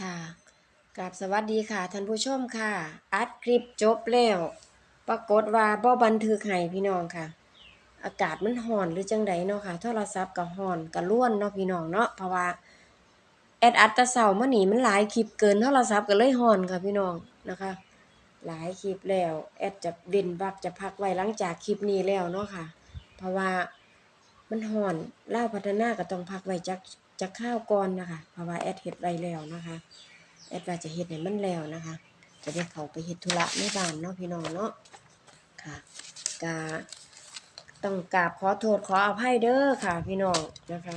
ค่ะกราบสวัสดีค่ะท่านผู้ชมค่ะ อัดคลิปจบแล้ว ปรากฏว่าบ่บันทึกให้พี่น้องค่ะ อากาศมันร้อนหรือจังใดเนาะค่ะ โทรศัพท์ก็ร้อนก็ร่วนเนาะพี่น้องเนาะเพราะว่าแอดอัดต่เช้ามานี่มันหลายคลิปเกินโทรศัพท์ก็เลยร้อนค่ะพี่น้องนะคะ หลายคลิปแล้วแอดจะเว้นวักจะพักไว้หลังจากคลิปนี้แล้วเนาะค่ะ เพราะว่ามันร้อนเล่าพัฒนาก็ต้องพักไว้จัก จักข้าวก่อนนะคะเพราะว่าแอดเฮ็ดไว้แล้วนะคะแอดว่าจะเฮ็ดให้มันแล้วนะคะ จะได้เขาไปเฮ็ดธุระในบ้านเนาะพี่น้องเนาะค่ะกาต้องกราบขอโทษขออภัยเด้อค่ะ พี่น้องนะคะ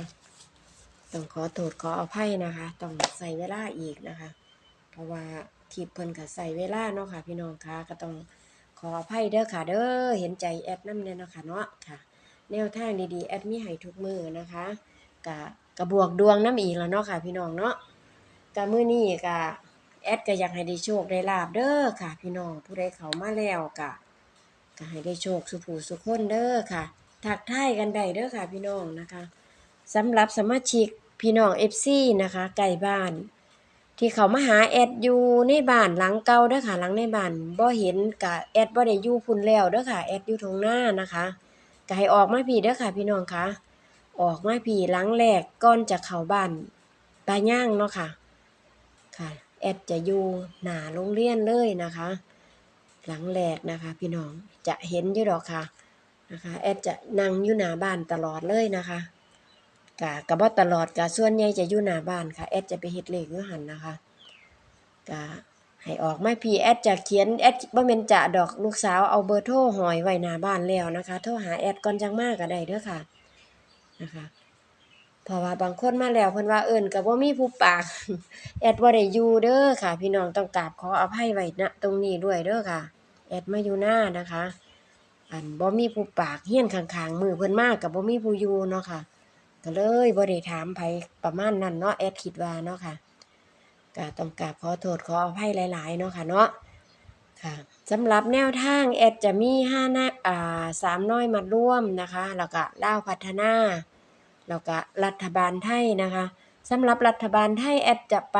ต้องขอโทษขออภัยนะคะ ต้องใส่เวลาอีกนะคะ เพราะว่าคลิปเพิ่นก็ใส่เวลาเนาะค่ะ พี่น้องคะก็ต้องขออภัยเด้อค่ะ เด้อเห็นใจแอดนำแน่เนาะค่ะเนาะค่ะ แนวทางดีๆ แอดมีให้ทุกมือนะคะกะ กระบวกดวงน้ำอีกแล้วเนาะค่ะ พี่น้องเนาะกะมื้อนี้กะแอดก็อยากให้ได้โชคได้ลาบเด้อค่ะ พี่น้องผู้ใดเขามาแล้วกะก็ให้ได้โชคสุผูสุคนเด้อค่ะทักท่ายกันได้เด้อค่ะ พี่น้องนะคะสำหรับสมาชิกพี่น้อง FC นะคะไก่บ้าน ที่เขามาหาแอดอยู่ในบ้านหลังเก่าเด้อค่ะหลังในบ้านบ่เห็นกะแอดบ่ได้อยู่พุ่นแล้วเด้อค่ะแอดอยู่ตรงหน้านะคะก็ให้ออกมาพี่เด้อค่ะ พี่น้องค่ะ ออกมาพี่หลังแรกก่อนจะเข้าบ้านตาย่างเนาะค่ะ ค่ะ แอดจะอยู่หน้าโรงเรียนเลยนะคะ หลังแรกนะคะ พี่น้องจะเห็นอยู่ดอกค่ะนะคะแอดจะนั่งอยู่หน้าบ้านตลอดเลยนะคะกะกะบ่ตลอดกะส่วนใหญ่จะอยู่หน้าบ้านค่ะแอดจะไปเฮ็ดเลขอยู่หันนะคะกะให้ออกไมาพี่แอดจะเขียนแอดบ่แม่นจะดอกลูกสาวเอาเบอร์โทรหอยไว้หน้าบ้านแล้วนะคะ โทรหาแอดก่อนจังมาก็ได้เด้อค่ะ นะคะเพราะว่าบางคนมาแล้วเพิ่นว่าเอิ้นก็บ่มีผู้ปาก แอดบ่ได้อยู่เด้อค่ะ พี่น้องต้องกราบขออภัยไว้ณตรงนี้ด้วยเด้อค่ะ แอดมาอยู่หน้านะคะ อันบ่มีผู้ปากเฮี้ยนข้างๆมือเพิ่นมาก็บ่มีผู้อยู่เนาะค่ะก็เลยบ่ได้ถามไผประมาณนั้นเนาะแอดคิดว่าเนาะค่ะก็ต้องกราบขอโทษขออภัยหลาย ๆ เนาะค่ะเนาะค่ะสำหรับแนวทางแอดจะมี5นะอ่าสามน้อยมาร่วมนะคะ แล้วก็เล่าพัฒนา แล้วก็รัฐบาลไทยนะคะสำหรับรัฐบาลไทยแอดจะไป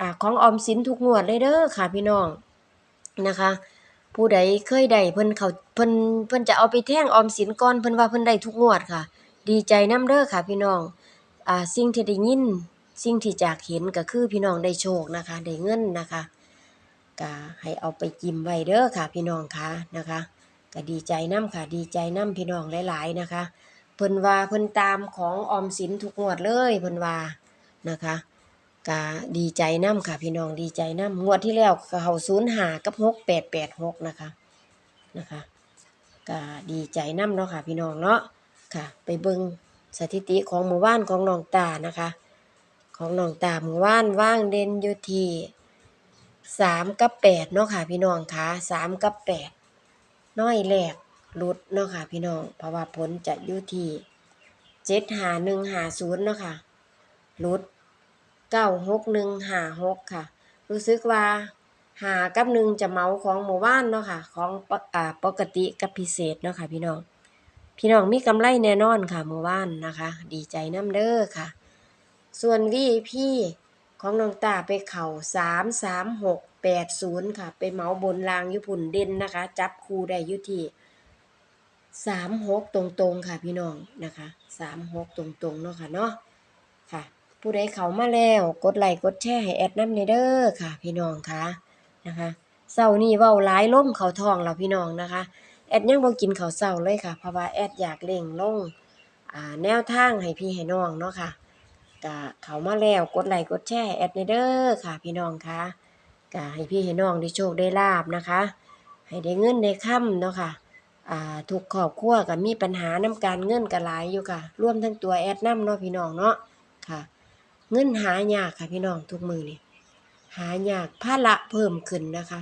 อ่าของออมสินทุกงวดเลยเด้อค่ะพี่น้องนะคะ ผู้ใดเคยได้เพิ่นเขาเพิ่นเพิ่นจะเอาไปแท่งออมสินก่อนเพิ่นว่าเพิ่นได้ทุกงวดค่ะ ดีใจนํเด้อค่ะพี่น้องอ่าสิ่งที่ได้ยินสิ่งที่จากเห็นก็คือพี่น้องได้โชคนะคะได้เงินนะคะก็ให้เอาไปจิ้มไว้เด้อค่ะพี่น้องคะนะคะก็ดีใจนํค่ะ ดีใจนํพี่น้องหลาย ๆ นะคะ เพิ่นว่าเพิ่นตามของออมสินทุกงวดเลยเพิ่นว่านะคะก็ดีใจนํค่ะ พี่น้องดีใจนํงวดที่แล้วก็เข้า05กับ6886นะคะนะคะก็ดีใจนํเนาะค่ะ พี่น้องเนาะค่ะ ไปเบิ่งสถิติของหมู่บ้านของน้องตานะคะ ของน้องตาหมู่บ้านว่างเด่นอยู่ที่3กับ8เนาะค่ะ พี่น้องค่ะ3กับ8น้อยแรก รุดเนาะค่ะ พี่น้องเพราะว่าผลจะอยู่ที่เจ็ดหาหนึ่งหาศูนย์เนาะค่ะรุดเก้าหกหนึ่งหาหกค่ะ รู้สึกว่าหากับหนึ่งจะเมาของหมู่บ้านเนาะค่ะ ของปกอ่าปกติกับพิเศษเนาะค่ะ พี่น้อง พี่น้องมีกำไรแน่นอนค่ะหมู่บ้านนะคะ ดีใจน้ำเด้อค่ะ ส่วน VIP ของน้องตาไปเข่าสามสามหกแปดศูนย์ค่ะ ไปเมาบนรางยุพุ่นเด่นนะคะ จับคู่ได้ยู่ที่ สามหกตรงๆค่ะพี่น้องนะคะสามหกตรงๆเนาะค่ะเนาะค่ะ ผู้ใดเขามาแล้วกดไลค์กดแชร์ให้แอดน้ำในเด้อค่ะ พี่น้องค่ะนะคะเช้านี้เว้าหลายล้มเขาทองแล้วพี่น้องนะคะ แอดยังบ่กินเขาเช้าเลยค่ะเพราะว่าแอดอยากเร่งลงอ่าแนวทางให้พี่ให้น้องเนาะค่ะก็เขามาแล้วกดไลค์กดแชร์ให้แอดในเด้อค่ะ พี่น้องค่ะก็ให้พี่ให้น้องได้โชคได้ลาบนะคะ ให้ได้เงินได้ค่ำเนาะค่ะ ทุกครอบครัวก็มีปัญหานำการเงินก็หลายอยู่ค่ะรวมทั้งตัวแอดนำเนาะพี่น้องเนาะค่ะ เงินหายากค่ะพี่น้องทุกมือนี่หายากภาระเพิ่มขึ้นนะคะ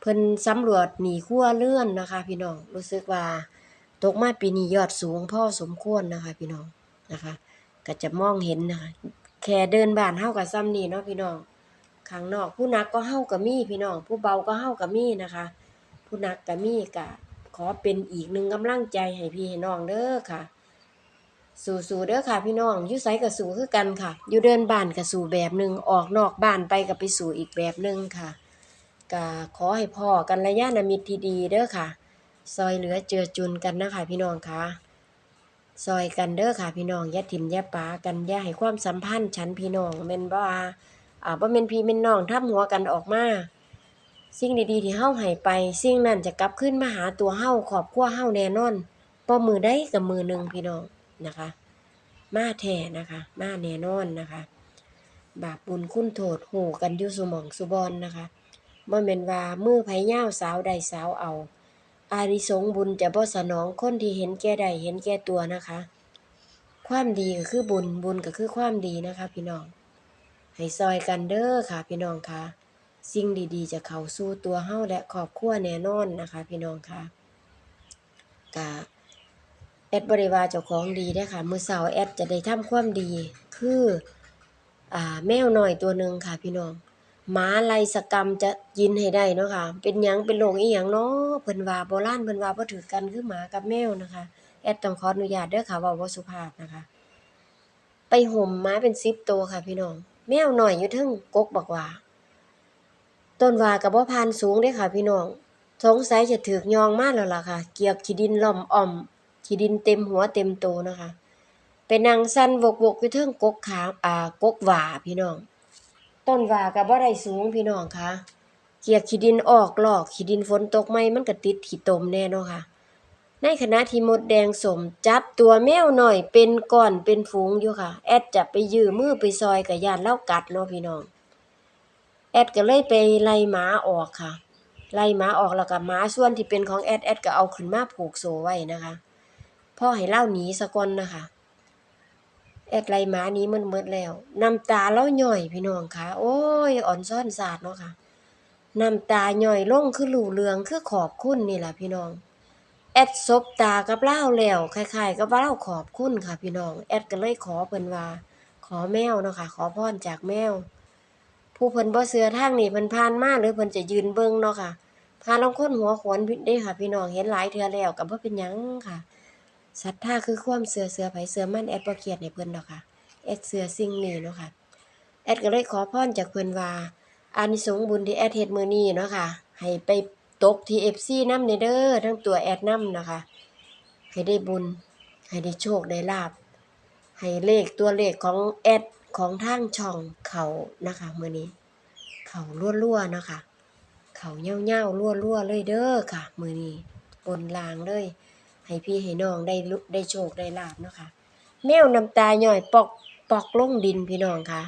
เพิ่นสำรวจหนีครัวเรือนนะคะ พี่น้องรู้สึกว่าตกมาปีนี้ยอดสูงพ่อสมควรนะคะ พี่น้องนะคะ ก็จะมองเห็นนะคะแค่เดินบ้านเฮากับซ้ำนี่เนาะพี่น้องข้างนอก ผู้นักก็เฮากับมีพี่น้อง ผู้เบาก็เฮากับมีนะคะ ผู้นักก็มีกะ ขอเป็นอีกหนึ่งกำลังใจให้พี่ให้น้องเด้อค่ะ สู้ๆเด้อค่ะ พี่น้องอยู่ไสก็สู้คือกันค่ะ อยู่เดินบ้านก็สู้แบบหนึงออกนอกบ้านไปก็ไปสู้อีกแบบหนึ่งค่ะก็ขอให้พ่อกันระยะนามิตรที่ดีเด้อค่ะซอยเหลือเจือจุนกันนะคะพี่น้องค่ะซอยกันเด้อค่ะ พี่น้องอย่าถิ่มอย่าปากันอย่าให้ความสัมพันธ์ฉันพี่น้องแม่นบ่ว่าอ่าบ่แม่นพี่แม่นน้องทับหัวกันออกมา สิ่งดีๆที่เฮาให้ไป สิ่งนั้นจะกลับคืนมาหาตัวเฮาครอบครัวเฮาแน่นอนบ่มือใดก็มือหนึ่งพี่น้องนะคะ มาแท้นะคะ มาแน่นอนนะคะ บาปบุญคุณโทษหูกันอยู่สุหมองสุบอนนะคะบ่แม่นว่ามือไผยาวสาวใดสาวเอา อานิสงบุญจะบ่สนองคนที่เห็นแก่ใดเห็นแก่ตัวนะคะ ความดีก็คือบุญบุญก็คือความดีนะคะ พี่น้องให้ซอยกันเด้อค่ะ พี่น้องค่ะ สิ่งดีๆ จะเข้าสู่ตัวเฮาและครอบครัวแน่นอนนะคะ พี่น้องค่ะกะแอดบริวาเจ้าของดีเด้ค่ะมือเช้าแอดจะได้ทำความดี คืออ่าแมวหน้อยตัวหนึ่งค่ะ พี่น้องหมาไลสกรรมจะกินให้ได้เนาะค่ะ เป็นหยังเป็นโรคอีหยังเนาะเพิ่นว่าโบราณเพิ่นว่าบ่ถือกันคือหมากับแมวนะคะ แอดต้องขออนุญาตเด้อค่ะว้าบ่สุภาพนะคะ ไปห่มหมาเป็น10ตัวค่ะ พี่น้องแมวหน้อยอยู่เทึงกกบักหว่า ต้นว่าก็บ่ผ่านสูงเด้ค่ะ พี่น้องสงสัยจะถูกยองมากแล้วล่ะค่ะ เกียกขี้ดินล่อมอ้อมขี้ดินเต็มหัวเต็มโตนะคะไปนั่งสั่นวกๆอยู่เทิงกกขาอ่ากกหว่าพี่น้อง ต้นว่าก็บ่ได้สูงพี่น้องค่ะ เกียกขี้ดินออกหลอกขี้ดินฝนตกไหมมันก็ติดขี้ตมแน่เนาะค่ะ ในขณะที่มดแดงสมจับตัวแมวหน่อยเป็นก้อนเป็นฝูงอยู่ค่ะ แอดจะไปยื้อมือไปซอยกับยานเล่ากัดเนาะพี่น้อง แอดก็เลยไปไล่หมาออกค่ะ ไล่หมาออกแล้วก็หมาส่วนที่เป็นของแอดแอดก็เอาขึ้นมาผูกโซ่ไว้นะคะพ่อให้เล่าหนีสะก่อนนะคะ แอดไล่หมานี้มันหมดแล้วน้ำตาเล่าหย่อยพี่น้องค่ะ โอ้ยอ่อนซ่อนสาดเนาะค่ะน้ำตาหย่อยลงคือหลู่เรืองคือขอบคุณนี่แหละพี่น้องแอดซบตากับเล่าแล้วคล้ายๆกับว่าเล่าขอบคุณค่ะพี่น้อง แอดก็เลยขอเพิ่นว่า ขอแมวเนาะค่ะ ขอพรจากแมว ผู้เพิ่นบ่เชื่อทางนี่เพิ่นผ่านมาหรือเพิ่นจะยืนเบิ่งเนาะค่ะพาลางคนหัวขวนเด้ค่ะ พี่น้องเห็นหลายเทื่อแล้วก็บ่เป็นหยังค่ะศรัทธาคือความเชื่อเชื่อไผเชื่อมั่นแอดบ่เครียดให้เพิ่นดอกค่ะแอดเชื่อสิ่งนี้เนาะค่ะแอดก็เลยขอพรจากเพิ่นว่าอานิสงส์บุญที่แอดเฮ็ดมื้อนี้เนาะค่ะให้ไปตกที่ FC นำเด้อทั้งตัวแอดนำนะคะให้ได้บุญ ให้ได้โชคได้ลาบให้เลขตัวเลขของแอด ของทางช่องเขานะคะมื้อนี้ เขารั่วๆนะคะ เขาเง่าๆรั่วๆเลยเด้อค่ะ มื้อนี้บนลางเลย ให้พี่ให้น้องได้ได้โชคได้ลาบนะคะ แมวน้ำตาย่อยปอกปอกลงดินพี่น้องค่ะ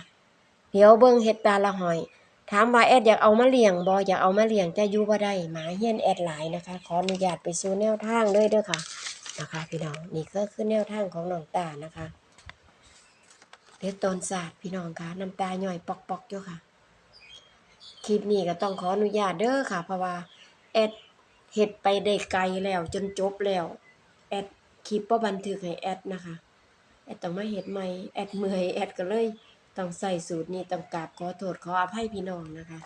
เดี๋ยวเบิ่งเฮ็ดตาละหอย ถามว่าแอดอยากเอามาเลี้ยงบ่อยากเอามาเลี้ยงแต่อยู่บ่ได้หมาเฮียนแอดหลายนะคะ ขออนุญาตไปสู่แนวทางเลยเด้อค่ะนะคะพี่น้องนี่ก็คือแนวทางของน้องตานะคะ เดี๋ยวตอนศาสตร์พี่น้องค่ะน้ำตาหย่อยปอกๆอยู่ค่ะ คลิปนี้ก็ต้องขออนุญาตเด้อค่ะ เพราะว่าแอดเฮ็ดไปได้ไกลแล้วจนจบแล้ว แอดคลิปบ่บันทึกให้แอดนะคะ แอดต้องมาเฮ็ดใหม่แอดเมื่อยแอดก็เลยต้องใส่สูตรนี้ต้องกราบขอโทษขออภัยพี่น้องนะคะ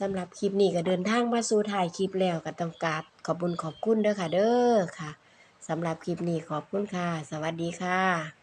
สำหรับคลิปนี้ก็เดินทางมาสู่ถ่ายคลิปแล้วก็ต้องกราบขอบุญขอบคุณเด้อค่ะเด้อค่ะสำหรับคลิปนี้ขอบคุณค่ะ สวัสดีค่ะ